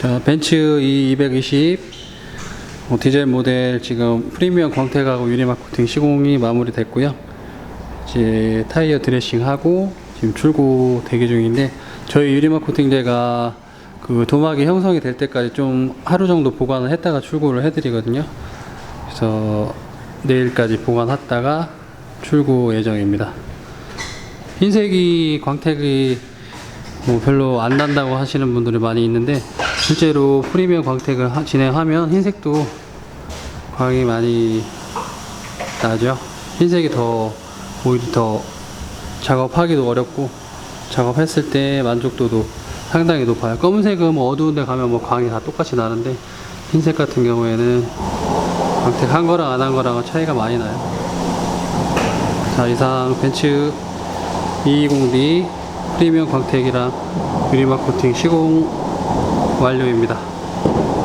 자, 벤츠 E220 어, 디젤 모델 지금 프리미엄 광택하고 유리막 코팅 시공이 마무리됐고요. 이제 타이어 드레싱하고 지금 출고 대기 중인데 저희 유리막 코팅제가 그 도막이 형성이 될 때까지 좀 하루 정도 보관을 했다가 출고를 해드리거든요. 그래서 내일까지 보관했다가 출고 예정입니다. 흰색이 광택이 뭐 별로 안 난다고 하시는 분들이 많이 있는데 실제로 프리미엄 광택을 하- 진행하면 흰색도 광이 많이 나죠. 흰색이 더 오히려 더 작업하기도 어렵고 작업했을 때 만족도도 상당히 높아요. 검은색은 뭐 어두운 데 가면 뭐 광이 다 똑같이 나는데 흰색 같은 경우에는 광택 한 거랑 안 한 거랑은 차이가 많이 나요. 자 이상 벤츠 220D 프리미엄 광택이랑 유리막 코팅 시공 완료입니다.